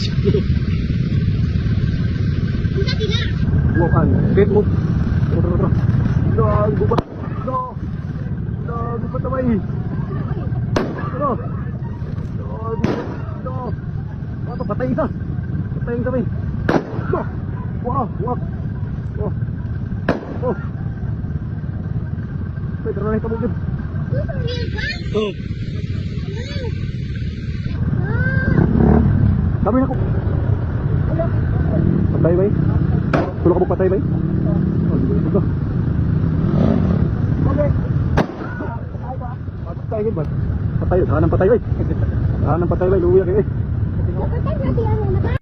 Sila. Bukan. Get mo. Gago ba? No. Gago ba tamay? Ano? Ba? No. Ano, patayin ka. Patayin kami. No. Wow, wow. Oh. Oh. Pwede na kabugin. Susungil ka? Oh. Ah. Dami na ko. Patay ba eh? Tulog ka patay ba? Oh, ito. Okay. Patay ba? Patay, saan ang patay ba eh? Saan ang patay ba eh? Luwi ka eh.